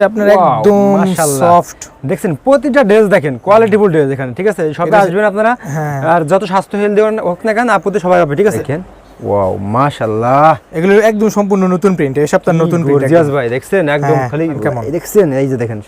আপনার একদম সফট দেখছেন প্রতিটা ড্রেস দেখেন কোয়ালিটিফুল ড্রেস এখানে ঠিক আছে? সবে আসবেন আপনারা। হ্যাঁ। আর যত স্বাস্থ্য হেলদি হোক না কেন সবাই হবে ঠিক আছে? দেখেন। ওয়াও মাশাআল্লাহ। এগুলো একদম সম্পূর্ণ নতুন প্রিন্ট এই সপ্তাহ নতুন প্রিন্ট ভাই দেখছেন? একদম হ্যাঁ, খালি দেখছেন এই যে দেখেন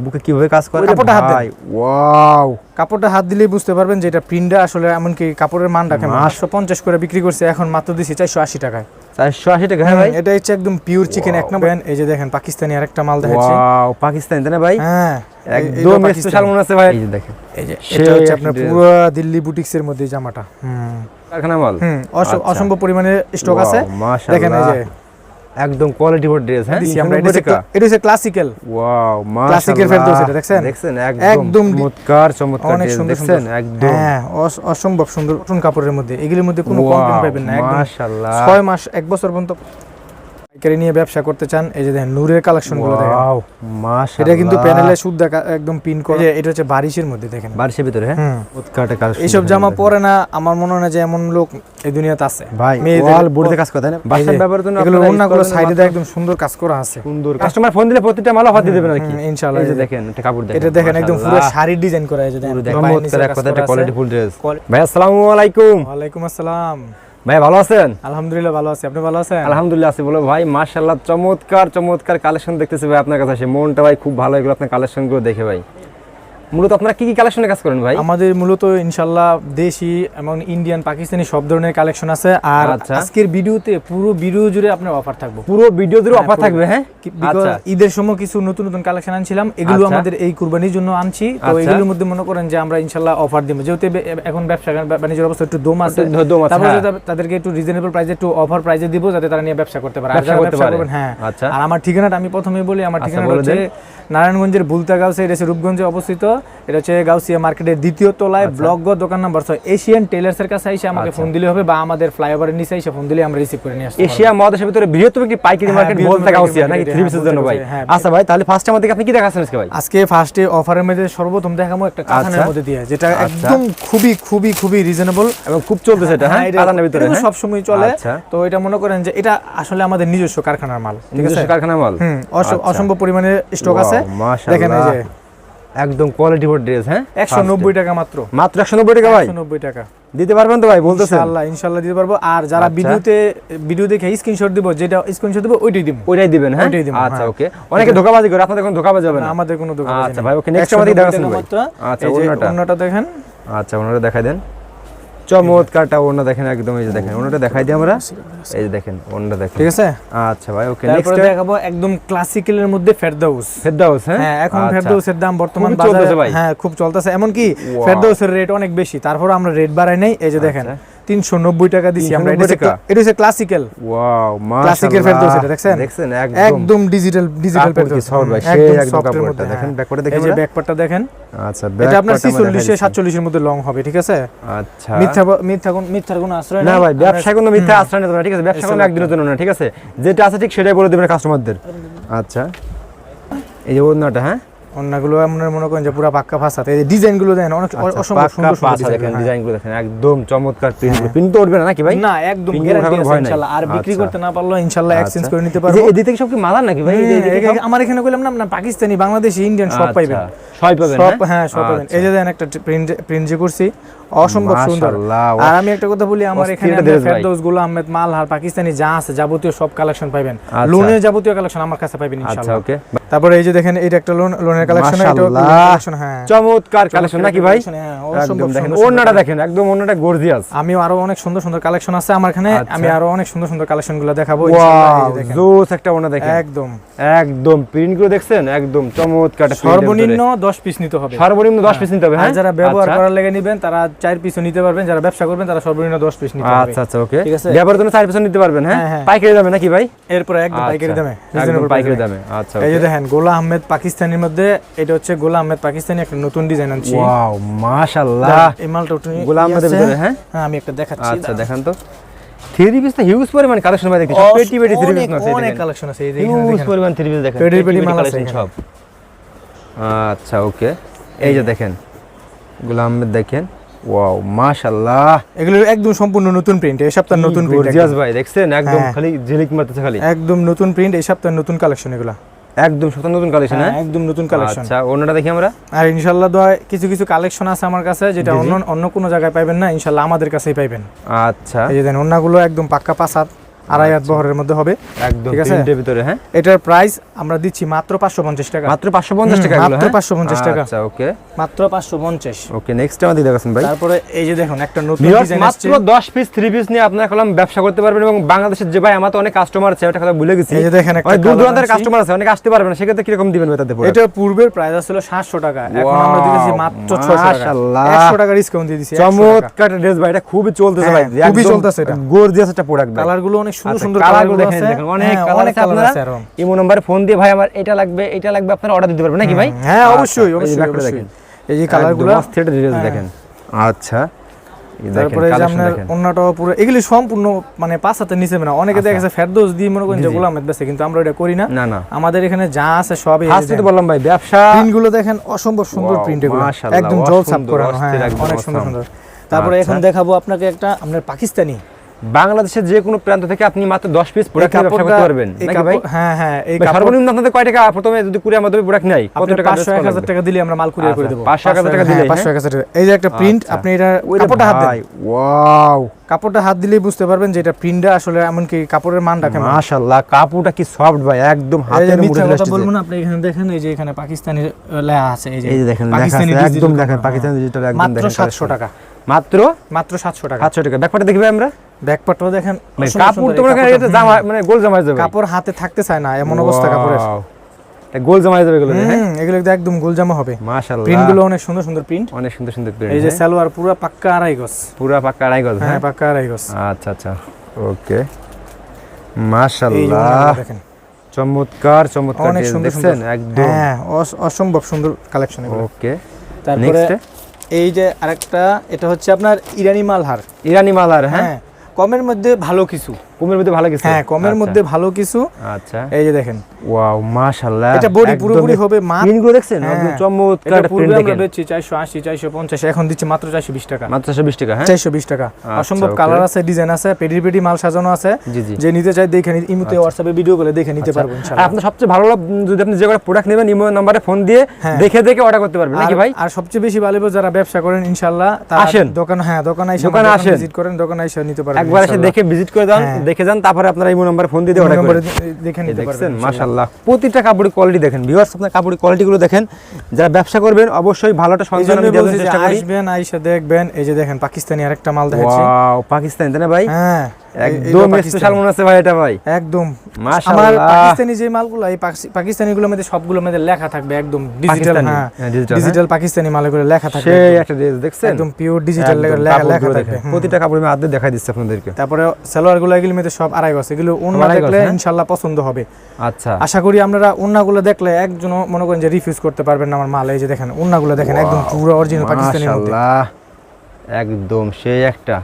বুকে কীভাবে কাজ করে? কাপড়টা হাত দেন। ওয়াও। কাপড়টা হাত দিলেই বুঝতে পারবেন যে এটা প্রিন্টটা আসলে এমনকি কাপড়ের মানটা কেমন। মাস- আটশো পঞ্চাশ করে বিক্রি করছে এখন মাত্র দিছি চারশো আশি টাকায়। চারশো আশি টাকা হ্যাঁ ভাই? এটা হচ্ছে একদম পিওর চিকেন এক নম্বর। এই যে দেখেন পাকিস্তানি আরেকটা মাল দেখাচ্ছি। ওয়াও পাকিস্তান তাই না ভাই? হ্যাঁ একদম স্পেশাল মনে আছে ভাই। এই যে দেখেন। এই যে এটা হচ্ছে আপনার। পুরো দিল্লি বুটিক্স এর মধ্যে জামাটা। হুম। কারখানা মাল? হুম আচ্ছা। অসম্ভব পরিমাণে স্টক আছে। দেখেন এই যে একদম কোয়ালিটি ফুড ড্রেস হ্যাঁ? দিছি আমরা এটা হচ্ছে- এটা হচ্ছে classical wow Classic classical Ferdous এটা, দেখছেন? দেখছেন একদম চমৎকার চমৎকার অনেক সুন্দর দেখছেন? একদম। হ্যাঁ অসম্ভব সুন্দর নতুন কাপড়ের মধ্যে। এগুলির মধ্যে কোনো কমপ্লেন পাবেন না একদম। মাশাআল্লাহ। 6 মাস এক বছর পর্যন্ত পাইকারি নিয়ে ব্যবসা করতে চান এই যে দেখেন নূরের কালেকশনগুলো দেখেন। ওয়াও মাশাআল্লাহ। এটা কিন্তু প্যানেলে শুদ্ধ একদম পিন করে। এই যে এটা হচ্ছে বারিশের মধ্যে দেখেন। বারিশের ভিতরে হ্যাঁ? চমৎকারটা collection এইসব জামা পরে না আমার মনে হয় না যে এমন লোক এই দুনিয়াতে আছে। ভাই ওয়াল বোর্ডে কাজ করে না? বাসার ব্যবহারের জন্য এগুলো আপনারা অন্যগুলো সাইডে মাত্র একদম সুন্দর কাজ করা আছে। সুন্দর কাস্টমার ফোন দিলে প্রতিটা মাল অফার দিয়ে দেবেন আর কি ইনশাআল্লাহ। এই যে দেখেন একটা কাপড় দেখেন এটা দেখেন একদম পুরো। শাড়ির ডিজাইন করা এই যে দেখেন চমৎকার এক কাজ কথাটা করা আছে। কোয়ালিটি ফুল ড্রেস ভাই আসসালামু আলাইকুম। ওয়ালাইকুম আসসালাম। ভাই ভালো আছেন? আলহামদুলিল্লাহ ভালো আছি। আপনি ভালো আছেন? আলহামদুলিল্লাহ আছি বলো ভাই মাশাআল্লাহ চমৎকার চমৎকার কালেকশন দেখতেছি ভাই আপনার কাছে। মনটা ভাই খুব ভালো এগুলো আপনার কালেকশনগুলো দেখে ভাই। মূলত আপনারা কি কি কালেকশনে কাজ করেন ভাই? আমাদের মূলত ইনশাল্লাহ দেশি এবং ইন্ডিয়ান পাকিস্তানি সব ধরনের কালেকশন আছে। আর আচ্ছা। আজকের ভিডিওতে পুরো ভিডিও জুড়ে আপনার অফার থাকব। পুরো ভিডিও জুড়ে হ্যাঁ, অফার থাকবে হ্যাঁ? কি- because আচ্ছা। ঈদের সময় কিছু নতুন নতুন কালেকশন আনছিলাম। এগুলো আচ্ছা। আমাদের এই কুরবানির জন্য আনছি। তো। এগুলোর মধ্যে মনে করেন যে আমরা ইনশাল্লাহ অফার দিব। যেহেতু এখন ব্যবসা বাণিজ্যের অবস্থা একটু দম আছে। তারপরে হ্যাঁ। তাদেরকে একটু রিজনেবল প্রাইসে একটু অফার প্রাইসে দিব যাতে তারা নিয়ে ব্যবসা করতে পারে। হ্যাঁ। আর আমার ঠিকানাটা আমি প্রথমে বলি আমার ঠিকানা হচ্ছে নারায়ণগঞ্জের বুলতা সাইড হচ্ছে রূপগঞ্জে অবস্থিত। এটা হচ্ছে গাউসিয়া মার্কেটের দ্বিতীয় তলায় ব্লক দোকান নাম্বার ছয় এশিয়ান টেলার্সের কাছে এসে আমাকে আচ্ছা। ফোন দিলে হবে বা আমাদের ফ্লাইওভারের নিচে এসে ফোন দিলে আমরা রিসিভ করে নিয়ে আসতে পারব। এশিয়া মহাদেশের ভিতরে বৃহত্তম একটি পাইকারি হ্যাঁ, মার্কেট বলতে গাউসিয়া নাকি থ্রি হ্যাঁ, পিসের জন্য ভাই হ্যাঁ। আচ্ছা ভাই তাহলে ফার্স্ট আমাদেরকে আপনি কি দেখাচ্ছেন আজকে ভাই আজকে ফার্স্টে অফারের মধ্যে সর্বপ্রথম দেখাবো একটা আচ্ছা। মধ্যে দিয়ে যেটা আচ্ছা। একদম খুবই খুবই খুবই রিজনেবল এবং খুব চলতেছে এটা হ্যাঁ কাতানের ভিতরে হ্যাঁ? সব সময় চলে আচ্ছা। তো এটা মনে করেন যে এটা আসলে আমাদের নিজস্ব কারখানার মাল ঠিক আছে নিজস্ব কারখানা মাল আচ্ছা। অসম্ভব পরিমাণে স্টক আছে দেখেন এই যে একদম কোয়ালিটি ফর ড্রেস হ্যাঁ? একশো নব্বই টাকা মাত্র। মাত্র একশো নব্বই টাকা ভাই? একশো নব্বই টাকা। দিতে পারবেন তো ভাই বলতেছেন? ইনশাআল্লাহ ইনশাআল্লাহ দিতে পারব। আর যারা আচ্ছা। ভিডিওতে ভিডিও দেখে স্ক্রিনশট দিব যেটা স্ক্রিনশট দিব ওইটাই দিব। ওইটাই দিবেন হ্যাঁ? ওইটাই দিব, আচ্ছা হ্যাঁ। ওকে অনেকে ধোকাবাজি করে আপনাদের কোনো ধোকাবাজি হবে না? আমাদের কোনো ধোকাবাজি আচ্ছা ভাই, ওকে, নেক্সট আমাদের দেখাবেন ভাই। আচ্ছা, অন্যটা। অন্যটা দেখেন। আচ্ছা ওনারা দেখাই দেন। চমৎকারটা ওনা দেখেন একদম এই যে দেখেন ওনাটা দেখাই দিই আমরা। এই যে দেখেন ওনাটা দেখেন। ঠিক আছে? আচ্ছা ভাই ওকে নেক্সট দেখাবো একদম ক্লাসিক্যালের মধ্যে ফেরদাউস ফেরদাউস হ্যাঁ? হ্যাঁ এখন ফেরদাউসের ফেরদৌসের দাম বর্তমান বাজারে হ্যাঁ খুব চলতেছে। এমনকি Wow. ফেরদৌসের রেট অনেক বেশি। তারপর আমরা রেট বাড়াই নাই। এই যে দেখেন আচ্ছা। তিনশো নব্বই টাকা দিছি আমরা এটা এটা হচ্ছে ক্লাসিক্যাল ওয়াও ক্লাসিকের ফেরদৌস এটা দেখছেন? দেখছেন একদম। ডিজিটাল ডিজিটাল কি ভাই, সেই একদম কাপড়টা। দেখেন, ব্যাকপার্টটা দেখি এই যে। ব্যাকপার্টটা দেখেন। আচ্ছা এটা আপনার back part আমরা ছিচল্লিশে দেখাই দিচ্ছি। 47 এর মধ্যে লং হবে ঠিক আছে? আচ্ছা। মিথ্যা মিথ্যা কোন মিথ্যার কোনো আশ্রয় না। ভাই ব্যবসা কোনো মিথ্যা আশ্রয় না ঠিক আছে? ব্যবসা কোনো একদিনের জন্য না ঠিক আছে? যেটা আছে ঠিক সেটাই বলে দেবেন কাস্টমারদের আচ্ছা। এই যে ওড়নাটা হ্যাঁ? অন্যগুলো মনে করেন যে পুরো পাক্কা ভাষা এই ডিজাইনগুলো দেন অনেক আচ্ছা, অসম্ভব সুন্দর সুন্দর দেখেন হ্যাঁ। দেখেন একদম চমৎকার প্রিন্ট প্রিন্ট তো উঠবে না নাকি ভাই? না একদম গ্যারান্টি আছে ইনশাআল্লাহ আর বিক্রি আচ্ছা। করতে না পারলেও ইনশাআল্লাহ এক্সচেঞ্জ করে নিতে পারব। এদিক থেকে সব কি নাকি ভাই? হ্যাঁ, আমার এখানে কইলাম না আপনার পাকিস্তানি বাংলাদেশি ইন্ডিয়ান সব আচ্ছা, পাইবেন। সবাই পাবেন সব হ্যাঁ? হ্যাঁ সব পাবেন। আচ্ছা। এই যে দেন একটা প্রিন্ট প্রিন্ট যে করছি অসম্ভব সুন্দর। আর আমি একটা কথা বলি আমার এখানে ফেরদৌসগুলো আহমেদ মালহার পাকিস্তানি যা আছে যাবতীয় সব কালেকশন পাইবেন। আচ্ছা। লোনের যাবতীয় কালেকশন আমার কাছে পাইবেন আচ্ছা ইনশাআল্লাহ ওকে তারপরে এই যে দেখেন এটা একটা লোন লোনের কালেকশন এটা কালেকশন হ্যাঁ। চমৎকার কালেকশন নাকি ভাই? হ্যাঁ, একদম দেখেন সুন্দর দেখেন একদম ওড়নাটা গর্জিয়াস আমিও আরও অনেক সুন্দর সুন্দর কালেকশন আছে আমার এখানে। আচ্ছা। আমি আরও অনেক সুন্দর সুন্দর কালেকশনগুলো দেখাবো দেখেন। জোস একটা ওড়না দেখেন। একদম। একদম প্রিন্টগুলো দেখছেন? একদম চমৎকার সর্বনিম্ন ভিতরে। 10 পিস নিতে হবে। সর্বনিম্ন 10 পিস নিতে হবে হ্যাঁ? যারা ব্যবহার আচ্ছা। করার লেগে নেবেন তারা চার পিসও নিতে পারবেন যারা ব্যবসা করবেন তারা সর্বনিম্ন 10 পিস নিতে হবে। আচ্ছা আচ্ছা ওকে। ঠিক আছে? ব্যবহারের জন্য 4 পিস নিতে পারবেন হ্যাঁ? হ্যাঁ, হ্যাঁ। পাইকারি দামে নাকি ভাই? এরপরে একদম পাইকারি আচ্ছা, দামে একদম পাইকারি দামে। আচ্ছা এই যে okay। দেখেন গোলা আহমেদ পাকিস্তানির মধ্যে এটা হচ্ছে গোলা আহমেদ পাকিস্তানি একটা নতুন ডিজাইন আনছি। ওয়াও মাশাআল্লাহ এই মালটা গোলাম ই আহমেদের ভিতরে, হ্যাঁ? হ্যাঁ আমি একটা দেখাচ্ছি আচ্ছা দেখান তো। থ্রি পিস তো হিউজ পরিমাণ কালেকশন ভাই দেখতে পেটি পেটি থ্রি পিস আছে অনেক কালেকশন আছে এই যে এখানে হিউজ পরিমাণ থ্রি পিস দেখেন পেটি পেটি মাল আছে। সব। আচ্ছা ওকে। এই যে দেখেন গোলাম আহমেদ দেখেন। ওয়াও মাশাআল্লাহ এগুলো একদম সম্পূর্ণ নতুন প্রিন্ট এই সপ্তাহের নতুন প্রিন্ট গর্জিয়াস ভাই দেখছেন? একদম হ্যাঁ। খালি ঝিলিক মারতেছে খালি। একদম নতুন প্রিন্ট এই সপ্তাহের নতুন কালেকশন এগুলা। একদম সত্য নতুন কালেকশন হ্যাঁ, হ্যাঁ? একদম নতুন কালেকশন আচ্ছা অন্যটা দেখি আমরা। আর ইনশাল্লাহ দয় কিছু কিছু কালেকশন আছে আমার কাছে যেটা। অন্য অন্য কোনো জায়গায় পাইবেন না ইনশাল্লাহ আমাদের কাছেই পাইবেন। আচ্ছা। এই যে দেন অন্যগুলো একদম পাক্কা পাঁচ হাত আড়াই হাত বহরের মধ্যে হবে। একদম ঠিক আছে? ভিতরে হ্যাঁ? এটার প্রাইস আমরা দিচ্ছি মাত্র পাঁচশো পঞ্চাশ টাকা। মাত্র পাঁচশো পঞ্চাশ হুম, টাকা মাত্র হ্যাঁ? 550 টাকা। আচ্ছা ওকে। মাত্র পাঁচশো পঞ্চাশ। ওকে নেক্সট আমাদের দেখাচ্ছেন ভাই। তারপরে এই যে দেখুন একটা নতুন ডিজাইন মাত্র দশ পিস থ্রি পিস নিয়ে আপনারা কলম ব্যবসা করতে পারবেন এবং বাংলাদেশের যে ভাই আমার তো অনেক কাস্টমার আছে ওটা কথা ভুলে গেছি। এই যে দেখেন একটা দূর দূরান্তের কাস্টমার আছে। অনেক আসতে পারবে না সেক্ষেত্রে কীরকম দিবেন ভাই তাতে এটা পূর্বের প্রাইস ছিল সাতশো টাকা এখন আমরা দিতেছি মাত্র ছশো টাকা। মাশাআল্লাহ। একশো টাকা ডিসকাউন্ট দিয়ে দিচ্ছি চমৎকার ড্রেস ভাই এটা খুবই চলতেছে ভাই হ্যাঁ, খুবই চলতেছে এটা। গর্জিয়াস একটা প্রোডাক্ট ভাই। কালারগুলো অনেক সুন্দর সুন্দর দেখেন, দেখেন, অনেক আছে আপনারা ইমো নাম্বারে ফোন দিয়ে ভাই আমার এটা লাগবে এটা লাগবে আপনারা অর্ডার দিতে পারবেন নাকি ভাই? হ্যাঁ আচ্ছা, অবশ্যই অবশ্যই দেখেন। এই যে কালারগুলো। একদম অস্থির হ্যাঁ। দেখেন। আচ্ছা তারপরে যে আপনার অন্যটাও পুরো এগুলি সম্পূর্ণ মানে পাঁচ হাতের নিচে না অনেকে দেখা গেছে ফেরদৌস দিয়ে মনে করেন জি, যে জি। গোলাম বেছে কিন্তু আমরা এটা করি না। আমাদের এখানে যা আছে সবই তো বললাম ভাই ব্যবসা গুলো দেখেন অসম্ভব সুন্দর প্রিন্ট এগুলো। একদম জল সাপ অসুন্দর, করানো হ্যাঁ অনেক সুন্দর সুন্দর। তারপরে এখন আচ্ছা। দেখাবো আপনাকে একটা আপনার পাকিস্তানি বাংলাদেশের যে কোনো প্রান্ত থেকে আপনি মাত্র 10 পিস প্রোডাক্ট ব্যবসা করতে পারবেন। নাকি ভাই? হ্যাঁ হ্যাঁ এই সর্বনিম্ন আপনাদের কয় টাকা? প্রথমে যদি কুরিয়ার মাধ্যমে প্রোডাক্ট কত টাকা দিলে আমরা মাল কুরিয়ার করে আচ্ছা, দেবো। 500 এক হাজার টাকা হ্যাঁ, দিলেই, 500 এক হাজার টাকা। এই যে একটা প্রিন্ট আচ্ছা। আপনি এটা কাপড়টা হাত দেন। ওয়াও কাপড়টা হাত দিলেই বুঝতে পারবেন যে এটা প্রিন্টটা আসলে এমনকি কাপড়ের মানটা কেমন। মাশাআল্লাহ কাপড়টা কি সফট ভাই একদম হাতের মুঠে কথা বলব না আপনি এখানে দেখেন এই যে এখানে পাকিস্তানি লেখা আছে এই যে এই যে দেখেন পাকিস্তানি একদম দেখেন। পাকিস্তানি ডিজিটাল একদম দেখেন সাতশো collection। টাকা। মাত্র? মাত্র সাতশো টাকা। 700 টাকা। ব্যাপারটা দেখবে আমরা। ব্যাকপাটটাও দেখেন মানে কাপড় তো মনে। এটা জামা মানে গোল জামা যাবে। কাপড় হাতে থাকতে চায় না এমন অবস্থা কাপড়ের। এটা গোল জামা যাবে এগুলো এগুলো একদম গোলজামা হবে। মাশাআল্লাহ। প্রিন্টগুলো অনেক সুন্দর সুন্দর প্রিন্ট। অনেক সুন্দর সুন্দর print, এই যে হ্যাঁ? সালোয়ার পুরো পাক্কা আড়াই গজ। পুরা পাক্কা আড়াই গজ হ্যাঁ হ্যাঁ? পাক্কা আড়াই গজ। আচ্ছা আচ্ছা। ওকে। মাশাআল্লাহ। দেখেন। চমৎকার চমৎকার অনেক সুন্দর দেখছেন? একদম। হ্যাঁ অসম্ভব সুন্দর কালেকশন এগুলো। ওকে। তারপরে এই যে আরেকটা এটা হচ্ছে আপনার ইরানি মালহার। ইরানি মালার হ্যাঁ? হ্যাঁ কমের মধ্যে ভালো কিছু। কুমের মধ্যে ভালো কিছু? হ্যাঁ কমের আচ্ছা, মধ্যে ভালো কিছু। আচ্ছা। এই যে দেখেন। ওয়াও মাশাআল্লাহ। এটা বডি পুরোপুরি হবে গুলো দেখছেন? হ্যাঁ। চমৎকার প্রিন্ট দেখেন। বেচছি চারশো আশি চারশো পঞ্চাশ এখন দিচ্ছি মাত্র চারশো বিশ টাকা। মাত্র 120 টাকা হ্যাঁ? চারশো বিশ টাকা। আচ্ছা, অসম্ভব কালার আছে ডিজাইন আছে পেডি পেডি মাল সাজানো আছে। যে নিতে চাই দেখে নি- ইমুতে হোয়াটসঅ্যাপে ভিডিও করে দেখে নিতে আচ্ছা। পারব ইনশাআল্লাহ আপনার সবচেয়ে ভালো যদি আপনি যে কোনো প্রোডাক্ট নেবেন ইমো নাম্বারে ফোন দিয়ে হ্যাঁ। দেখে দেখে অর্ডার করতে পারবেন নাকি ভাই? আর সবচেয়ে বেশি ভালো যারা ব্যবসা করেন ইনশাআল্লাহ তারা। দোকান হ্যাঁ দোকানে এসে দোকানে আসেন। ভিজিট করেন দোকানে এসে নিতে পারবেন একবার এসে দেখে ভিজিট করে হ্যাঁ। দেখে যান তারপরে আপনারা ইমো নম্বরে ফোন দিয়ে অর্ডার করে দেখেন দেখে নিতে পারবেন মাশাআল্লাহ। প্রতিটা কাপড়ের কোয়ালিটি দেখেন। ভিউয়ার্স আপনার কাপড়ের কোয়ালিটিগুলো দেখেন। যারা ব্যবসা করবেন অবশ্যই ভালোটা সন্ধান আমি দেওয়ার চেষ্টা করি। আসবেন আইসা দেখবেন। এই যে দেখেন পাকিস্তানি আরেকটা মাল দেখাচ্ছি। ওয়াও পাকিস্তানি তাই না ভাই? হ্যাঁ। একদম পাকিস্তানি। স্পেশাল মনে হচ্ছে ভাই এটা ভাই। একদম। আমার পাকিস্তানি যে মালগুলো এই পাকিস্তানি গুলোর মধ্যে সবগুলোর মধ্যে লেখা থাকবে একদম ডিজিটাল হ্যাঁ হ্যাঁ, ডিজিটাল পাকিস্তানি মালগুলো লেখা থাকবে সেই একটা ড্রেস দেখছেন? একদম পিওর ডিজিটাল লেখা লেখা থাকবে। প্রতিটা দেখাই দিচ্ছি আপনাদেরকে। তারপরে সালোয়ারগুলো এগুলোর মধ্যে সব আড়াই গজ। এগুলো দেখলে হ্যাঁ? ইনশাল্লাহ পছন্দ হবে। আচ্ছা। আশা করি আপনারা অন্যগুলো দেখলে একজন মনে করেন যে রিফিউজ করতে পারবেন না আমার মাল। এই যে দেখেন অন্যগুলো দেখেন একদম পুরো অরিজিনাল পাকিস্তানি মধ্যে। একদম সেই একটা।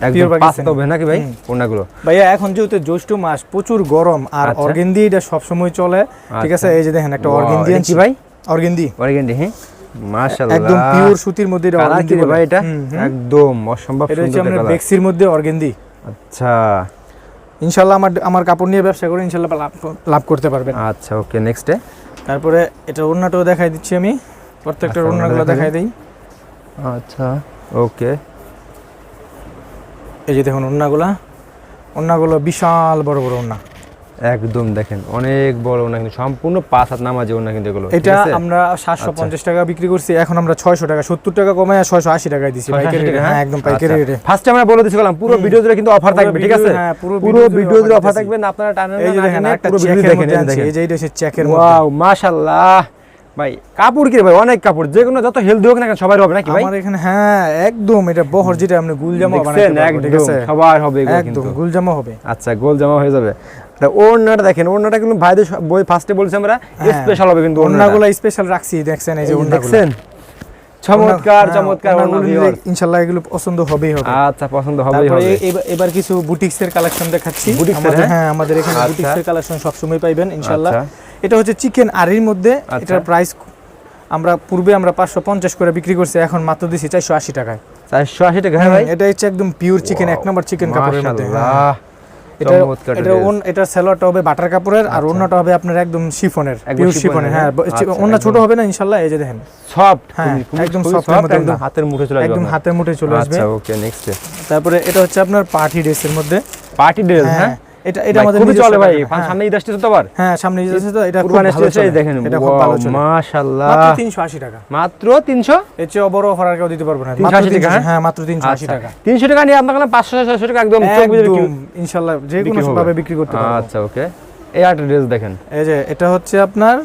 একদম Pure পাকিস্তানি। নাকি ভাই? হুম। ভাইয়া এখন যেহেতু জ্যৈষ্ঠ মাস প্রচুর গরম আর আচ্ছা। অর্গেন্দি এটা সবসময় চলে। ঠিক আছে এই যে দেখেন একটা অর্গেন্দি ভাই? অর্গেন্দি। হ্যাঁ? মাশাআল্লাহ। একদম পিওর সুতির মধ্যে এটা অর্গেন্দি ভাই এটা? হুম, হুম। একদম অসম্ভব সুন্দর আপনার কালার। বেক্সির মধ্যে অর্গেন্দি। আচ্ছা। আমার আমার কাপড় নিয়ে ব্যবসা করে লাভ করতে পারবেন। আচ্ছা ওকে নেক্সটে তারপরে এটা ওড়নাটাও দেখাই দিচ্ছি আমি। প্রত্যেকটা আচ্ছা, ওড়নাগুলো দেখাই দিই। আচ্ছা ওকে। এই যে দেখুন ওড়নাগুলা ওড়নাগুলো বিশাল বড় বড় ওড়না। একদম দেখেন অনেক বড় না কিন্তু সম্পূর্ণ পাঁচ হাত নামাজে ওনা কিন্তু এগুলো এটা আমরা সাতশো পঞ্চাশ টাকা বিক্রি করছি এখন আমরা ছয়শো টাকা সত্তর টাকা কমে ছয়শো আশি টাকায় দিচ্ছি হ্যাঁ? একদম পাইকারি রেটে ফার্স্টে আমরা বলে দিয়েছিলাম পুরো ভিডিও জুড়ে কিন্তু অফার থাকবে ঠিক আছে? হ্যাঁ, পুরো ভিডিও জুড়ে অফার থাকবে। না আপনারা টানেন এই যে দেখেন একটা পুরো ভিডিও দেখেন এই যে এটা হচ্ছে চেকের ওয়াও মাশাআল্লাহ। ভাই কাপড় কি ভাই? অনেক কাপড়। যে কোনো যত হেলদি হোক না কেন সবাই হবে নাকি ভাই? আমার এখানে হ্যাঁ একদম। এটা বহর যেটা আপনি গুলজামা ঠিক আছে? সবার হবে এগুলো একদম গুলজামা হবে। আচ্ছা গোলজামা হয়ে যাবে। ওড়নাটা দেখেন ওড়নাটা কিন্তু ভাইদের বই ফার্স্টে বলছি আমরা হ্যাঁ। স্পেশাল হবে কিন্তু ওড়নাগুলো স্পেশাল রাখছি দেখছেন এই যে ওড়নাগুলো। দেখছেন? চমৎকার হ্যাঁ, চমৎকার। ইনশাআল্লাহ এগুলো পছন্দ হবেই হবে। আচ্ছা পছন্দ হবেই হবে। এবার- কিছু বুটিক্স এর কালেকশন দেখাচ্ছি হ্যাঁ? হ্যাঁ আমাদের এখানে আচ্ছা। বুটিক্স এর কালেকশন সবসময় পাইবেন ইনশাআল্লাহ আচ্ছা। এটা হচ্ছে চিকেন আরির মধ্যে আচ্ছা। এটার প্রাইস আমরা পূর্বে আমরা পাঁচশো পঞ্চাশ করে বিক্রি করছি এখন মাত্র দিছি চারশো আশি টাকায়। চারশো আশি টাকা ভাই? এটা হচ্ছে একদম পিওর চিকেন এক নম্বর চিকেন কাপড়ের মধ্যে। হ্যাঁ। এটা এটা ওন- এটা সেলোয়ারটা হবে বাটার কাপড়ের আর অন্যটা হবে আপনার একদম শিফনের পিওর শিফনের, শিফনের হ্যাঁ। হ্যাঁ? আচ্ছা, অন্য ছোট হবে না ইনশাআল্লাহ এই যে দেখেন। সফট হ্যাঁ, একদম একদম সফট একদম একদম- হাতের মুঠে চলে আসবে একদম হাতের মুঠে চলে আসবে। আচ্ছা ওকে নেক্সট তারপরে এটা হচ্ছে আপনার পার্টি ড্রেসের মধ্যে। পার্টি ড্রেস হ্যাঁ। হ্যাঁ? এটা এটা আমাদের খুবই চলে ভাই হ্যাঁ। সামনে ঈদ আসছে তো আবার? হ্যাঁ সামনে ঈদ আসছে তো এটা কুরবানি আসছে দেখেন এটা খুব ভালো চলে। মাশাআল্লাহ। মাত্র 380 টাকা। মাত্র 300 এর চেয়ে বড় অফার আর কেউ দিতে পারবে না। 380 মাত্র টাকা, হ্যাঁ? মাত্র 380 আচ্ছা টাকা। 300 টাকা নিয়ে আপনার কাছে 500 600 টাকা একদম চোখ একদম ইনশাআল্লাহ যে কোনো ভাবে বিক্রি করতে আচ্ছা ওকে। এই আট ড্রেস দেখেন। এই যে এটা হচ্ছে আপনার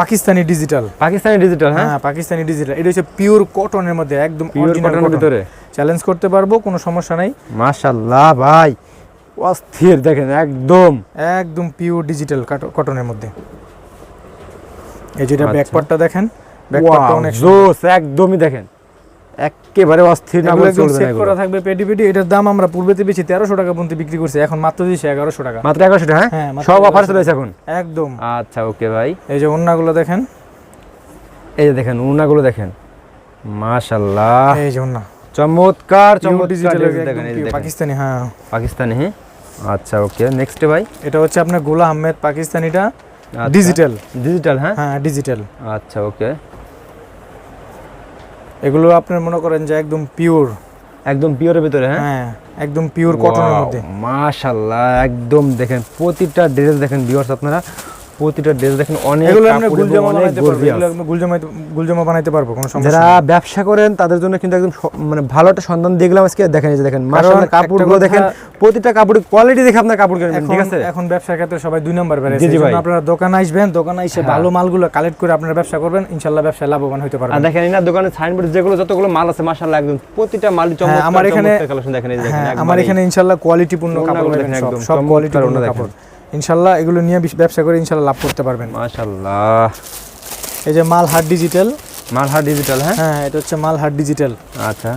পাকিস্তানি ডিজিটাল পাকিস্তানি ডিজিটাল হ্যাঁ? হ্যাঁ পাকিস্তানি ডিজিটাল এটা হচ্ছে পিওর কটনের মধ্যে একদম পিওর কটনের ভিতরে। চ্যালেঞ্জ করতে পারব কোনো সমস্যা নাই। মাশাআল্লাহ ভাই। অস্থির দেখেন একদম। একদম পিওর ডিজিটাল কটনের মধ্যে। এই যেটা আচ্ছা। ব্যাকপার্টটা দেখেন ব্যাকপার্টটা অনেক জোস একদমই দেখেন। একেবারে অস্থির না বলে চলবে না করা থাকবে পেটি পেটি এটার দাম আমরা পূর্বেতে বেশি তেরোশো টাকা পর্যন্ত বিক্রি করছি এখন মাত্র দিয়েছি এগারোশো টাকা। মাত্র 1100 টাকা হ্যাঁ? হ্যাঁ, সব অফার চলেছে এখন। একদম। আচ্ছা ওকে ভাই। এই যে অন্যগুলো দেখেন। এই যে দেখেন উনাগুলো দেখেন। মাশাআল্লাহ। এই যে অন্য চমৎকার চমৎকার ডিজিটাল দেখেন। পাকিস্তানি হ্যাঁ। পাকিস্তানি হ্যাঁ? আচ্ছা ওকে নেক্সট ভাই? এটা হচ্ছে আপনার গোলা আহমেদ পাকিস্তানিটা। আচ্ছা। ডিজিটাল ডিজিটাল হ্যাঁ? হ্যাঁ ডিজিটাল আচ্ছা ওকে এগুলো আপনি মনে করেন যে একদম পিওর একদম পিওরের ভিতরে হ্যাঁ? হ্যাঁ একদম পিওর কটনের মধ্যে। মাশাআল্লাহ একদম দেখেন প্রতিটা ড্রেস দেখেন ভিউয়ার্স আপনারা। প্রতিটা ড্রেস দেখেন অনেক এগুলো আমরা গুলজামা বানাইতে পারব এগুলো আমরা গুলজামা গুলজামা বানাইতে পারব কোনো সমস্যা যারা ব্যবসা করেন তাদের জন্য কিন্তু একদম মানে ভালো একটা সন্ধান দেখলাম আজকে। দেখেন এই যে দেখেন মাশাআল্লাহ কাপড়গুলো দেখেন প্রতিটা কাপড়ের কোয়ালিটি দেখে আপনার কাপড় কিনবেন ঠিক আছে? এখন ব্যবসার ক্ষেত্রে সবাই দুই নাম্বার জন্য ভাই। আপনারা দোকানে আসবেন দোকানে এসে হ্যাঁ। ভালো মালগুলো কালেক্ট করে আপনারা ব্যবসা করবেন ইনশাল্লাহ ব্যবসায় লাভবান হতে আর পারবেন দেখেন এই না দোকানে সাইনবোর্ড যেগুলো যতগুলো মাল আছে মাশাআল্লাহ একদম প্রতিটা মালই চমৎকার হ্যাঁ, আমার এখানে- কালেকশন দেখেন এই দেখেন হ্যাঁ আমার এখানে ইনশাল্লাহ কোয়ালিটিপূর্ণ কাপড় দেখেন সব চমৎকার কোয়ালিটিপূর্ণ কাপড়। ইনশাল্লাহ এগুলো নিয়ে ব্যবসা করে ইনশাল্লাহ লাভ করতে পারবেন। মাশাল্লাহ। এই যে মাল হাট ডিজিটাল মালহার ডিজিটাল হ্যাঁ? হ্যাঁ এটা হচ্ছে মাল হাট ডিজিটাল আচ্ছা।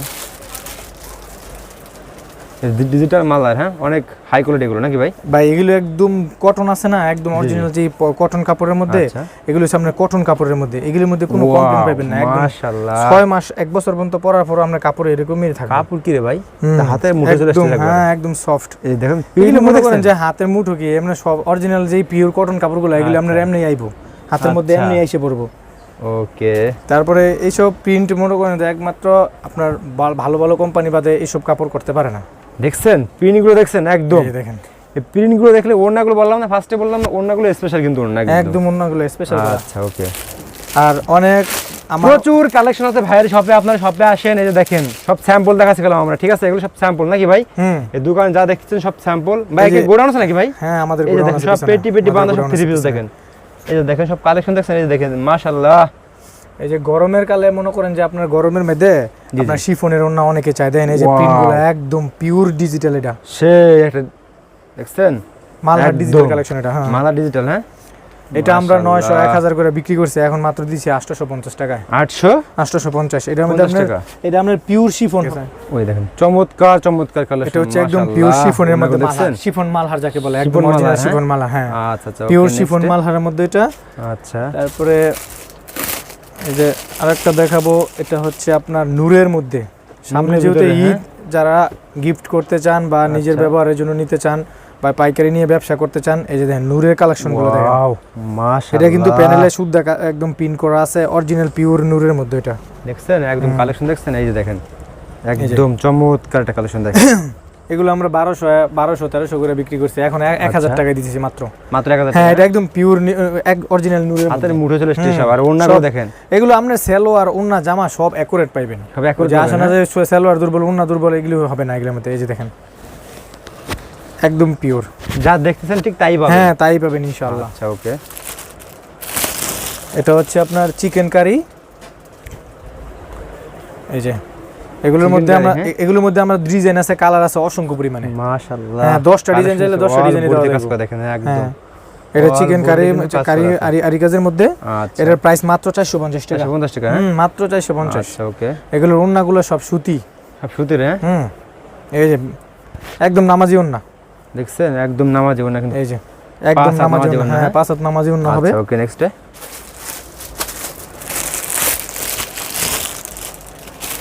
ডিজিটাল মালার হ্যাঁ? অনেক হাই কোয়ালিটি এগুলো নাকি ভাই? ভাই এগুলো একদম কটন আছে না? একদম অরিজিনাল যে কটন কাপড়ের মধ্যে আচ্ছা। এগুলো সামনে কটন কাপড়ের মধ্যে। এগুলোর মধ্যে কোনো কমপ্লেন পাবেন না একদম। মাশাআল্লাহ। ছয় মাস এক বছর পর্যন্ত পরার পর আপনার কাপড় এরকমই থাকে কাপড় কি রে ভাই? হুম, তা হাতের চলে আসছে। হ্যাঁ একদম সফট এই দেখেন এগুলো মনে করেন যে হাতের মুঠো কি এমনি সব অরিজিনাল যেই পিওর কটন কাপড়গুলো এগুলো আপনার আচ্ছা। এমনি আইবো। হাতের মধ্যে আচ্ছা। এমনি এসে পড়ব। ওকে। তারপরে এইসব প্রিন্ট মনে করেন একমাত্র আপনার ভালো ভালো কোম্পানি বাদে এইসব কাপড় করতে পারে না। দেখছেন? প্রিন্টগুলো দেখছেন? একদম। দেখেন। এই প্রিন্টগুলো দেখলে ওড়নাগুলো বললাম না ফার্স্টে বললাম না ওড়নাগুলো স্পেশাল কিন্তু ওড়না একদম অন্যগুলো স্পেশাল আচ্ছা ওকে আর অনেক প্রচুর কালেকশন আছে ভাইয়ের শপে আপনার শপে আসেন এই যে দেখেন সব স্যাম্পল দেখাচ্ছি গেলাম আমরা ঠিক আছে? এগুলো সব স্যাম্পল নাকি ভাই? হুম। এই দোকানে যা দেখছেন সব স্যাম্পল ভাই যে- গোডাউন আছে নাকি ভাই? হ্যাঁ আমাদের গোডাউন আছে সব পেটি পেটি বাঁধা সব থ্রি পিস দেখেন। এই যে দেখেন সব কালেকশন দেখছেন এই যে দেখেন মাশাআল্লাহ। এই যে গরমের কালে মনে করেন যে আপনার গরমের মধ্যে জি, আপনার শিফনের অন্য অনেকে চাই দেন এই যে প্রিন্টগুলো একদম পিওর ডিজিটাল এটা। সেই একটা দেখছেন? মালহার ডিজিটাল কালেকশন এটা হ্যাঁ। মালা ডিজিটাল হ্যাঁ? এটা আমরা নয়শো। এক হাজার করে বিক্রি করছি এখন মাত্র দিচ্ছি আটশোশো পঞ্চাশ টাকায়। আটশো? আটশোশো পঞ্চাশ এটার মধ্যে আপনার এটা আপনার পিওর শিফন। ওই দেখেন চমৎকার চমৎকার কালেকশন এটা হচ্ছে একদম পিওর শিফনের মধ্যে শিফন মালহার যাকে বলে একদম শিফন মালহার, হ্যাঁ? শিফন মালা হ্যাঁ। আচ্ছা আচ্ছা পিওর শিফন। মালহারের মধ্যে এটা। আচ্ছা। তারপরে এই যে আরেকটা দেখাবো এটা হচ্ছে আপনার নূরের মধ্যে। সামনে যেহেতু ঈদ যারা গিফট করতে চান বা নিজের আচ্ছা। ব্যবহারের জন্য নিতে চান বা পাইকারি নিয়ে ব্যবসা করতে চান এই যে দেখেন নূরের কালেকশনগুলো দেখেন। এটা কিন্তু প্যানেলে শুদ্ধ একদম পিন করা আছে অরিজিনাল পিওর নূরের মধ্যে এটা। দেখছেন? একদম কালেকশন দেখছেন? এই যে দেখেন। একদম চমৎকার একটা কালেকশন দেখেন। এগুলো আমরা বারোশো বারোশো তেরোশো করে বিক্রি করছি। এখন এক- এক হাজার আচ্ছা। টাকায় দিতেছি মাত্র। মাত্র এক হাজার হ্যাঁ এটা একদম পিওর এক অরিজিনাল নূরের হাতের। মুঠো চলে সব আর সব- দেখেন। এগুলো আপনার সেলো আর উন্না জামা সব অ্যাকুরেট পাইবেন। সব যে আসে না যে সেলোয়ার দুর্বল উন্না দুর্বল এগুলো হবে না এগুলোর মধ্যে। এই যে দেখেন। একদম পিওর যা দেখতেছেন ঠিক তাই পাবেন। হ্যাঁ তাই পাবেন ইনশাআল্লাহ। আচ্ছা ওকে। এটা হচ্ছে আপনার চিকেন কারি এই যে। এগুলোর Chicken মধ্যে আমরা হ্যাঁ? এগুলোর মধ্যে আমরা ডিজাইন আছে কালার আছে অসংখ্য পরিমাণে। মাশাআল্লাহ। হ্যাঁ, 10টা design চাইলে 10টা design ই দেওয়া যাবে। দেখেন একদম। হ্যাঁ এটা চিকেন কারি কারি আরি কাজের মধ্যে আচ্ছা। এটার প্রাইস মাত্র চারশো পঞ্চাশ টাকা। 450 টাকা হ্যাঁ? হুম মাত্র চারশো পঞ্চাশ। আচ্ছা ওকে। এগুলোর ওন্নাগুলো সব সুতি। সব সুতির হ্যাঁ? হুম এই যে একদম নামাজি ওন্না দেখছেন? একদম নামাজ না কিন্তু। এই যে একদম নামাজি ওন্না ওন্না, হ্যাঁ হ্যাঁ? পাঁচ হাত নামাজি ওন্না হবে। আচ্ছা ওকে নেক্সট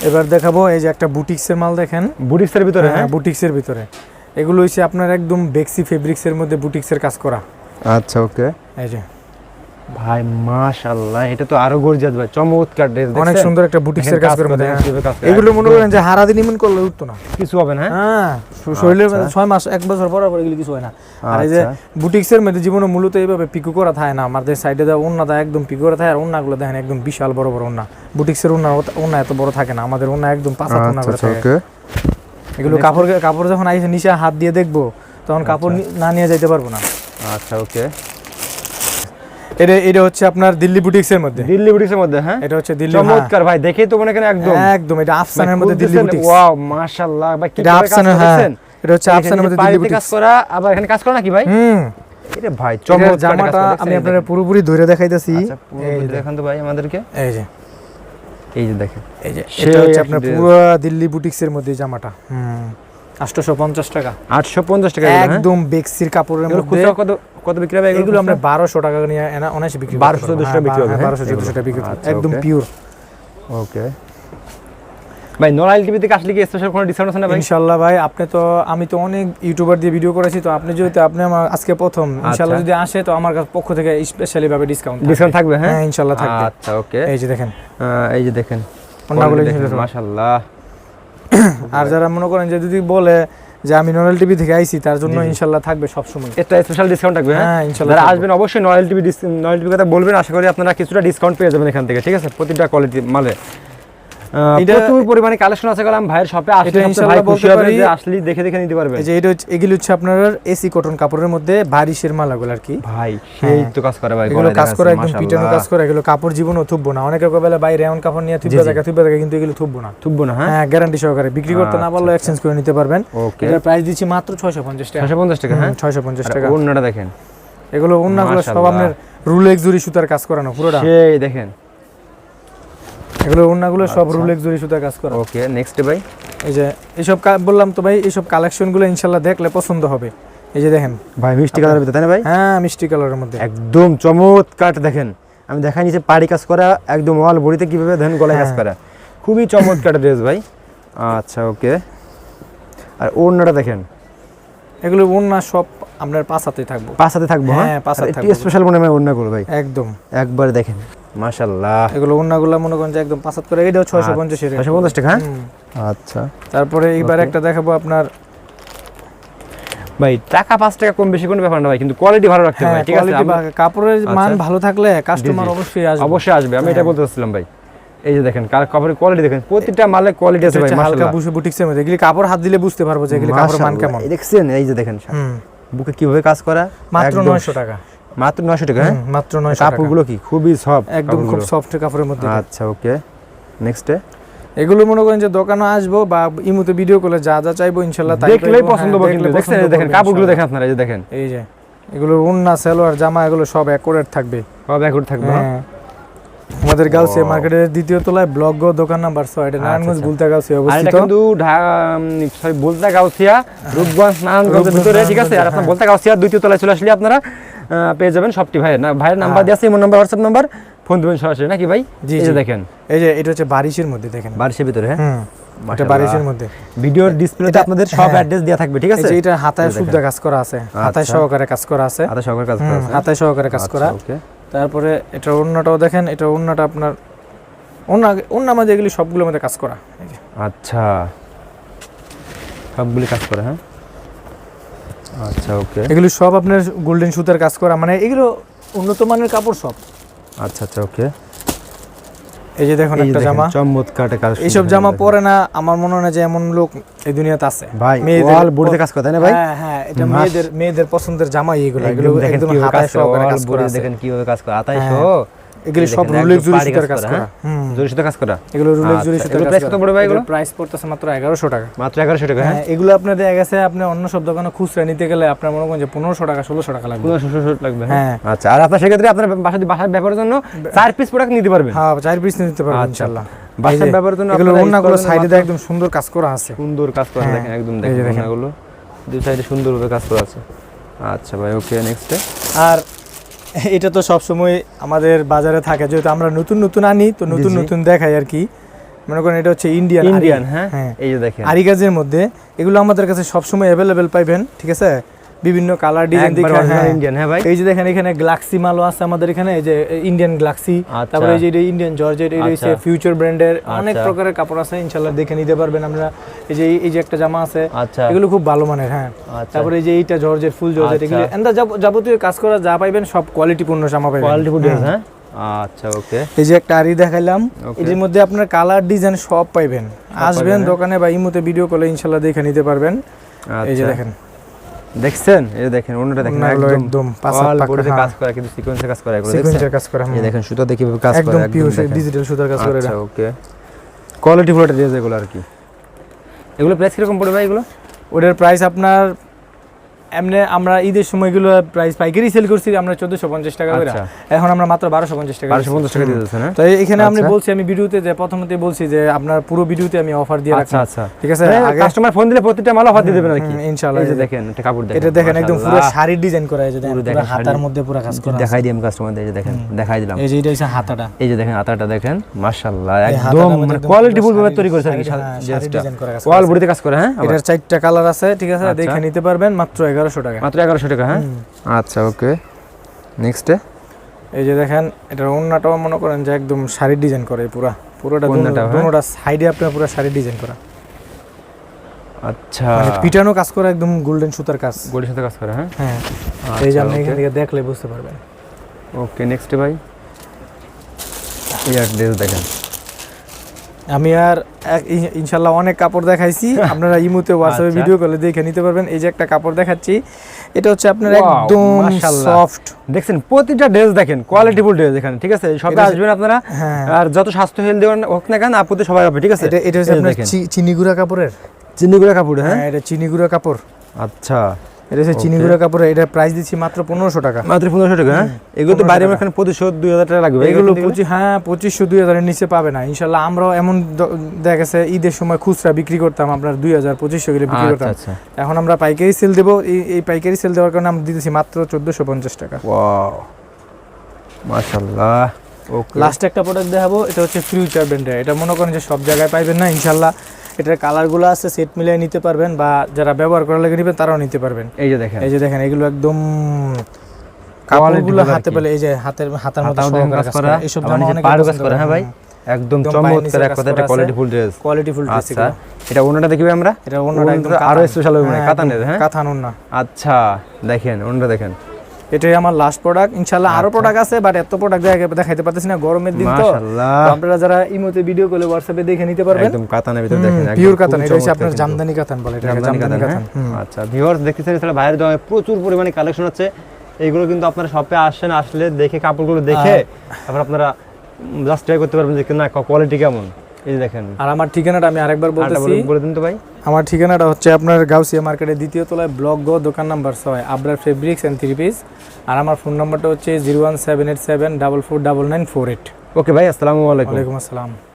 এবার দেখাবো এই যে একটা বুটিক্সের মাল দেখেন। বুটিক্সের ভিতরে হ্যাঁ বুটিক্সের ভিতরে। এগুলো হচ্ছে আপনার একদম বেক্সি ফেব্রিক্সের মধ্যে বুটিক্সের কাজ করা। আচ্ছা ওকে। এই যে। ভাই মাশাআল্লাহ এটা তো আরও গর্জিয়াস ভাই চমৎকার ড্রেস অনেক সুন্দর একটা বুটিক্সের কাজ মধ্যে করা, হ্যাঁ। এগুলো মনে করেন যে হারা দিন ইমন করলে উঠতো না। কিছু হবে না হ্যাঁ? হ্যাঁ শ- শরীরের মধ্যে আচ্ছা। মাস এক বছর পর পর এগুলো কিছু হয় না। আর এই যে আচ্ছা। বুটিক্সের মধ্যে জীবনে মূলত এইভাবে পিকু করা থাকে না। আমাদের সাইডে দেওয়া ওন্না দেয় একদম পিকু করা থাকে আর ওন্নাগুলো দেখেন একদম বিশাল বড় বড় ওন্না বুটিক্সের ওন্না ওন্না এত বড় থাকে না। আমাদের ওন্না একদম পাঁচ হাত ওন্না আচ্ছা করে আচ্ছা থাকে। এগুলো কাপড় কাপড় যখন আইসে নিচে হাত দিয়ে দেখব তখন কাপড় না নিয়ে যাইতে পারব না। আচ্ছা ওকে। এটা এটা হচ্ছে আপনার দিল্লি বুটিক্সের মধ্যে। দিল্লি বুটিক্সের মধ্যে হ্যাঁ? এটা হচ্ছে দিল্লি হ্যাঁ, চমৎকার ভাই দেখেই তো মনে করেন একদম। একদম এটা আফসানের মধ্যে দিল্লি বুটিক্স ওয়াও মাশাআল্লাহ ভাই কি এটা করে কাজ আফসানের হ্যাঁ এটা হচ্ছে আফসানের মধ্যে দিল্লি পাড়িতে কাজ করা আবার এখানে কাজ করা নাকি ভাই? হুম। এটা ভাই চমৎকার জামাটা আমি আপনাদের পুরোপুরি ধরে দেখাইতেছি। আচ্ছা দেখান তো ভাই আমাদেরকে। এই যে। এই যে দেখেন। এই যে সেই এটা হচ্ছে আপনার পুরো দিল্লি বুটিক্সের মধ্যে জামাটা। হুম। টাকা। 850 টাকা? একদম বেক্সির কাপড়ের মধ্যে। কত কত বিক্রি হবে এগুলো আমরা বারোশো টাকা নিয়ে অনায়াসে বিক্রি 1200 1400 বিক্রি হবে? বারোশো চোদ্দশো টাকা বিক্রি করতে হবে। একদম পিওর ওকে ভাই নরাইল টিভি থেকে আসলে কি স্পেশাল কোনো ডিসকাউন্ট আছে না ভাই? ইনশাল্লাহ ভাই আপনি তো আমি তো অনেক ইউটিউবার দিয়ে ভিডিও করেছি তো আপনি যদি আপনি আমার আজকে প্রথম ইনশাল্লাহ আচ্ছা। যদি আসে তো আমার কাছে পক্ষ থেকে স্পেশালি ভাবে ডিসকাউন্ট ডিসকাউন্ট থাকবে হ্যাঁ? হ্যাঁ ইনশাল্লাহ থাকবে। আচ্ছা ওকে এই যে দেখেন। এই যে দেখেন। ইনশাল্লাহ মাশাআল্লাহ আর যারা মনে করেন যে যদি বলে যে আমি নরেল টিভি থেকে আইছি তার জন্য ইনশাল্লাহ থাকবে সব সময় এটা স্পেশাল ডিসকাউন্ট থাকবে হ্যাঁ? হ্যাঁ ইনশাল্লাহ যারা আসবেন অবশ্যই নয়েল টিভি নয়েল টিভি কথা বলবেন। আশা করি আপনারা কিছুটা ডিসকাউন্ট পেয়ে যাবেন এখান থেকে ঠিক আছে? প্রতিটা কোয়ালিটি মালে। প্রচুর পরিমাণে কালেকশন আছে গেলাম ভাইয়ের শপে আসলে ভাই খুশি হবে যে আসলেই দেখে দেখে নিতে পারবেন এই যে এটা হচ্ছে এগুলো হচ্ছে আপনার এসি কটন কাপড়ের মধ্যে মালাগুলো আর কি। ভাই সেই হ্যাঁ। তো কাজ করে ভাই এগুলো কাজ করে একদম পিটানো কাজ করে এগুলো কাপড় জীবনও থুববো না। অনেকে বেলা বাইরে এমন কাপড় নিয়ে থুববে জি, জি। থুববে দেখা কিন্তু এগুলো থুববো না। থুববো না হ্যাঁ? গ্যারান্টি সহকারে। বিক্রি করতে না আচ্ছা, পারলেও এক্সচেঞ্জ করে নিতে পারবেন। প্রাইস দিচ্ছি মাত্র ছয়শো পঞ্চাশ টাকা। ছশো পঞ্চাশ টাকা হ্যাঁ? ছয়শো পঞ্চাশ আর টাকা। অন্যটা দেখেন। এগুলো অন্যগুলো সব আপনার রুলেক্স জুরি সুতার কাজ করানো পুরোটা। সেই দেখেন। এগুলো অন্যগুলো সব আচ্ছা। রুলেক্স জুরি সুতার কাজ করা। ওকে নেক্সট ভাই। এই যে এইসব বললাম তো ভাই এইসব কালেকশনগুলো ইনশাল্লাহ দেখলে পছন্দ হবে। এই যে দেখেন। ভাই মিষ্টি কালারের ভিতরে তাই না ভাই? হ্যাঁ মিষ্টি কালারের মধ্যে। একদম চমৎকার দেখেন। আমি দেখাই নিচে পাড়ি কাজ করা একদম ওয়াল বডিতে কীভাবে দেখেন গলায় কাজ হ্যাঁ। করা। খুবই চমৎকার ড্রেস ভাই। আচ্ছা ওকে। আর ওড়নাটা দেখেন। এগুলো অন্য সব আপনার পাঁচ হাতে থাকব। পাঁচ হাতে থাকব হ্যাঁ, হ্যাঁ পাঁচ হাতে থাকব। স্পেশাল মনে হয় ওড়না করো ভাই। একদম। একবার দেখেন। মাশাল্লাহ এগুলো অন্যগুলো মনে করেন যে একদম পাঁচ করে এটাও ছয়শো পঞ্চাশের ছশো টাকা আচ্ছা। তারপরে এইবার একটা দেখাবো আপনার ভাই টাকা পাঁচ টাকা কম বেশি কোনো ব্যাপার না ভাই কিন্তু কোয়ালিটি ভালো রাখতে হবে ঠিক আছে? quality আমরা- বা- কাপড়ের মান। ভালো থাকলে কাস্টমার অবশ্যই আসবে। অবশ্যই আসবে আমি এটা হ্যাঁ। বলতে চাচ্ছিলাম ভাই। এই যে দেখেন কার কাপড়ের কোয়ালিটি দেখেন প্রতিটা মালের কোয়ালিটি আছে ভাই মাশাআল্লাহ। এগুলি কাপড় হাত দিলে বুঝতে পারব যে এগুলি কাপড়ের মান কেমন। দেখছেন এই যে দেখেন বুকে কীভাবে কাজ করা? মাত্র একদম নয়শো টাকা। মাত্র নয়শো টাকা হ্যাঁ? মাত্র নয়শো টাকা। কাপড়গুলো কি খুবই সফট একদম খুব সফট কাপড়ের মধ্যে। আচ্ছা ওকে। নেক্সটে এগুলো মনে করেন যে দোকানে আসব বা ইমুতে ভিডিও করলে যা যা চাইব ইনশাল্লাহ তাই দেখলেই পছন্দ হ্যাঁ, হবে কিন্তু। পছন্দ দেখেন কাপড়গুলো দেখেন আপনারা এই যে দেখেন। এই যে এগুলো উন্না সালোয়ার জামা এগুলো সব অ্যাকোরেট থাকবে। সব থাকবে হ্যাঁ? হ্যাঁ। আমাদের Wow. মার্কেটের দ্বিতীয় তলায় ব্লক গো দোকান নাম্বার ছয় এটা আচ্ছা, নারায়ণগঞ্জ আচ্ছা। বুলতা গাউসিয়া অবস্থিত। কিন্তু সরি বলতা গাউসিয়া রূপগঞ্জ নারায়ণগঞ্জের ভিতরে ঠিক আছে? আর আপনার হ্যাঁ। গাউসিয়া দ্বিতীয় তলায় চলে আসলে আপনারা পেয়ে যাবেন সবটি ভাইয়ের না ভাইয়ের নাম্বার হ্যাঁ। দিয়ে আছে নাম্বার হোয়াটসঅ্যাপ নাম্বার। ফোন দেবেন সরাসরি নাকি ভাই? জি, এই যে। দেখেন। এই যে এটা হচ্ছে বারিশের মধ্যে দেখেন। বারিশের ভিতরে হ্যাঁ? হুম এটা বারিশের মধ্যে। ভিডিওর ডিসপ্লেতে আপনাদের সব হ্যাঁ। অ্যাড্রেস দেওয়া থাকবে ঠিক আছে? এটা হাতায় সুবিধা কাজ করা আছে। হাতায় আচ্ছা। সহকারে কাজ করা আছে। আদা সহকারে কাজ করা আছে। হাতায় সহকারে কাজ করা। ওকে তারপরে এটা দেখেন এটা অন্যটা আপনার এগুলি সবগুলোর মধ্যে কাজ করা। আচ্ছা। সবগুলি কাজ করে হ্যাঁ? আচ্ছা ওকে। এগুলি সব আপনার গোল্ডেন সুতার কাজ করা মানে এগুলো উন্নত মানের কাপড় সব। আচ্ছা আচ্ছা ওকে। এই যে দেখুন একটা জামা। চমৎকার কাজ এইসব জামা পরে না আমার মনে হয় যে এমন লোক এই দুনিয়াতে আছে। ভাই মেয়েদের- ওয়াল বডিতে কাজ করে তাই না ভাই? হ্যাঁ হ্যাঁ এটা মেয়েদের মেয়েদের পছন্দের জামা এগুলো এগুলো একদম হাতায় সহকারে কাজ করা দেখেন কীভাবে কাজ করে আতাই হ্যাঁ, সহ। এগুলি সব দেখেন, রুলের জুরি সুতার কাজ করা, হুম। কাজ করা? এগুলো রুলের জুরি আচ্ছা, সুতার কাজ price কত পড়বে ভাই এগুলো? প্রাইস পড়তেছে মাত্র 1100 টাকা। মাত্র এগারোশো টাকা হ্যাঁ? হ্যাঁ এগুলো আপনার দেখা গেছে আপনি অন্য সব দোকানে খুচরা নিতে গেলে আপনার মনে করেন যে 1500 টাকা 1600 টাকা লাগবে। লাগবে হ্যাঁ? হ্যাঁ। আচ্ছা আর আপনার সেক্ষেত্রে আপনার বাসা বাসার ব্যবহারের জন্য চার পিস প্রোডাক্ট নিতে পারবেন। হ্যাঁ চার পিস নিতে পারবেন আচ্ছা। ইনশাআল্লাহ। বাসার ব্যবহারের জন্য এগুলো সাইডে একদম সুন্দর কাজ করা আছে। সুন্দর কাজ করা হ্যাঁ, দেখেন একদম দেখেন। ওনাগুলো দুই সাইডে সুন্দরভাবে কাজ করা আছে। আচ্ছা ভাই ওকে নেক্সটে আর এটা তো সবসময় আমাদের বাজারে থাকে। যেহেতু আমরা নতুন নতুন আনি তো নতুন নতুন দেখাই আর কি। মনে করেন এটা হচ্ছে ইন্ডিয়ান ইন্ডিয়ান হ্যাঁ? এই যে দেখেন। আরিগাজের মধ্যে। এগুলো আমাদের কাছে সবসময় অ্যাভেলেবেল পাইবেন ঠিক আছে? বিভিন্ন কালার ডিজাইন original হ্যাঁ। হ্যাঁ ভাই? এই যে দেখেন এখানে গ্লাক্সি মালও আছে আমাদের এখানে এই যে ইন্ডিয়ান গ্লাক্সি। তারপরে এই যে এটা ইন্ডিয়ান জর্জেট এই রয়েছে। ফিউচার ব্র্যান্ডের অনেক আচ্ছা। প্রকারের কাপড় আছে ইনশাআল্লাহ দেখে নিতে পারবেন আমরা এই যে এই যে একটা জামা আছে আচ্ছা এগুলো খুব ভালো মানের হ্যাঁ আচ্ছা তারপরে এই যে এইটা জর্জেট ফুল জর্জেট। এগুলো এন্ডা যাবতীয় কাজ করা যা পাইবেন সব কোয়ালিটি পূর্ণ জামা পাইবেন কোয়ালিটি ফুড হ্যাঁ আচ্ছা ওকে এই যে একটা আরি দেখাইলাম. এর মধ্যে আপনার কালার ডিজাইন সব পাইবেন আসবেন হ্যাঁ? দোকানে বা ইমোতে ভিডিও কলে ইনশাআল্লাহ দেখে নিতে পারবেন এই যে দেখেন দেখছেন? এই দেখেন অন্যটা দেখেন একদম পাকা। কাজ করা কিন্তু সিকোয়েন্সে কাজ করে এগুলো সিকোয়েন্সের কাজ করে এই দেখেন সুতা দেখি কাজ কাজ একদম করে পিওর ডিজিটাল সুতার কাজ করে আচ্ছা ওকে কোয়ালিটি ফুলটা দিয়ে যায় এগুলো আর কি। এগুলো প্রাইস কীরকম পড়বে এগুলো? ওটার প্রাইস আপনার এমনি আমরা ঈদের সময়গুলো প্রাইস পাইকারি সেল করছি আমরা চোদ্দশো পঞ্চাশ টাকা করে আচ্ছা। এখন আমরা মাত্র বারোশো পঞ্চাশ টাকা বারোশো পঞ্চাশ টাকা হ্যাঁ তো এখানে আমি আচ্ছা। বলছি আমি ভিডিওতে যে প্রথমতে বলছি যে আপনার পুরো ভিডিওতে আমি অফার দিয়ে আচ্ছা আচ্ছা। ঠিক আছে? কাস্টমার ফোন দিলে প্রত্যেকটা মাল অফার দিয়ে দেবেন আর কি ইনশাআল্লাহ। এই যে দেখেন একটা কাপড় দেখেন এটা দেখেন একদম পুরো। শাড়ির ডিজাইন করা আছে দেখেন পুরো পুরো দেখেন হাতার মধ্যে পুরো কাজ করা দেখাই দিই কাস্টমারদের এই যে দেখেন দেখাই দিলাম। এই যে এটা হচ্ছে হাতাটা। এই যে দেখেন আতাটা দেখেন মাশাআল্লাহ একদম মানে কোয়ালিটি পুরো ফুল ভাবে তৈরি করেছে আর কি শাড়ি- শাড়ির ডিজাইন করা আছে। ওয়াল বডিতে কাজ করে হ্যাঁ? এটার চারটা কালার আছে ঠিক আছে? আচ্ছা। দেখে নিতে পারবেন মাত্র এগারোশো টাকা। মাত্র এগারোশো টাকা হ্যাঁ? আচ্ছা ওকে। নেক্সটে এই যে দেখেন এটার অন্যটাও মনে করেন যে একদম শাড়ির ডিজাইন করে পুরা। পুরোটা ওড়নাটা, হ্যাঁ? দুটোটা সাইডে আপনার পুরো শাড়ির ডিজাইন করা। আচ্ছা। মানে পিটানো কাজ করা একদম গোল্ডেন সুতার কাজ। বডির সুতার কাজ করে হ্যাঁ? হ্যাঁ। এই যে আচ্ছা, আপনি এখান থেকে দেখলে বুঝতে পারবেন। ওকে নেক্সটে ভাই? এই ড্রেস দেখেন। আমি আর ইনশাল্লাহ অনেক কাপড় দেখাইছি। আপনারা ইমুতে হোয়াটসঅ্যাপে আচ্ছা। ভিডিও কলে দেখে নিতে পারবেন। এই যে একটা কাপড় দেখাচ্ছি এটা হচ্ছে আপনার একদম সফট দেখছেন প্রতিটা ড্রেস দেখেন কোয়ালিটিফুল ড্রেস এখানে ঠিক আছে? সবে আসবেন আপনারা। হ্যাঁ। আর যত স্বাস্থ্য হেলদি হোক না কেন আপুতে সবাই হবে ঠিক আছে? এটা এটা হচ্ছে আপনার দেখেন। চি- চিনি গুঁড়া কাপড়ের। চিনি গুঁড়া কাপড় হ্যাঁ? হ্যাঁ এটা চিনি গুঁড়া কাপড়। আচ্ছা। এটা হচ্ছে চিনি গুঁড়া কাপড়ের এটা প্রাইস দিচ্ছি মাত্র পনেরোশো টাকা। মাত্র পনেরোশো টাকা হ্যাঁ? এগুলো তো বাইরে এখানে পঁচিশশো দুই হাজার টাকা লাগবে। এগুলো পঁচিশ হ্যাঁ পঁচিশশো দুই হাজারের নিচে পাবে না। ইনশাল্লাহ আমরাও এমন দেখা গেছে ঈদের সময় খুচরা বিক্রি করতাম আপনার দুই হাজার পঁচিশশো বিক্রি আচ্ছা করতাম। আচ্ছা। এখন আমরা পাইকারি সেল দেবো। এই পাইকারি সেল দেওয়ার কারণে আমরা দিতেছি মাত্র চোদ্দোশো পঞ্চাশ টাকা। ওকে লাস্ট একটা প্রোডাক্ট দেখাবো এটা হচ্ছে ফিউচার ব্র্যান্ডের এটা মনে করেন যে সব জায়গায় পাইবেন না ইনশাল্লাহ। এটার কালারগুলো আছে সেট মিলিয়ে নিতে পারবেন বা যারা ব্যবহার করার লাগে নেবেন তারাও নিতে পারবেন। এই যে দেখেন। এই যে দেখেন এগুলো একদম কাপড়গুলো হাতে পেলে এই যে হাতের হাতের মধ্যে কাজ করা। এইসব কাজ হ্যাঁ ভাই একদম চমৎকার এক কথা আছে। Quality full dress quality full dress আচ্ছা এটা ওনাটা দেখি আমরা? এটা অন্যটা একদম আরও স্পেশাল হবে মানে কাতানের হ্যাঁ? কাতান আচ্ছা দেখেন ওনাটা দেখেন। এটাই আমার লাস্ট প্রোডাক্ট ইনশাআল্লাহ আরও আচ্ছা। প্রোডাক্ট আছে বাট এত প্রোডাক্ট দেখাইতে পারতেছি না গরমের দিন তো। আপনারা যারা ইমোতে ভিডিও কলে হোয়াটসঅ্যাপে দেখে নিতে পারবেন। একদম কাতানের ভিতর দেখেন পিওর কাতান। এটা হচ্ছে আপনার জামদানি কাতান বলে এটা জামদানি কাতান হ্যাঁ। আচ্ছা ভিউয়ার্স দেখতেছেন তাহলে বাইরের দামে প্রচুর পরিমাণে কালেকশন আছে এইগুলো কিন্তু আপনারা শপে আসেন আসলে দেখে কাপড়গুলো দেখে তারপর আপনারা জাস্ট ট্রাই করতে পারবেন যে না কোয়ালিটি কেমন? এই দেখেন। আর আমার ঠিকানাটা আমি আরেকবার বলতেছি। বলে- বলে দিন তো ভাই। আমার ঠিকানাটা হচ্ছে আপনার গাউসিয়া মার্কেটের দ্বিতীয় তলায় ব্লক গো দোকান নাম্বার ছয় Abrar fabrics and three piece আর আমার ফোন নাম্বারটা হচ্ছে zero one seven eight seven double four double nine four eight. Okay ভাই আসসালামু আলাইকুম। ওয়ালাইকুম আসসালাম।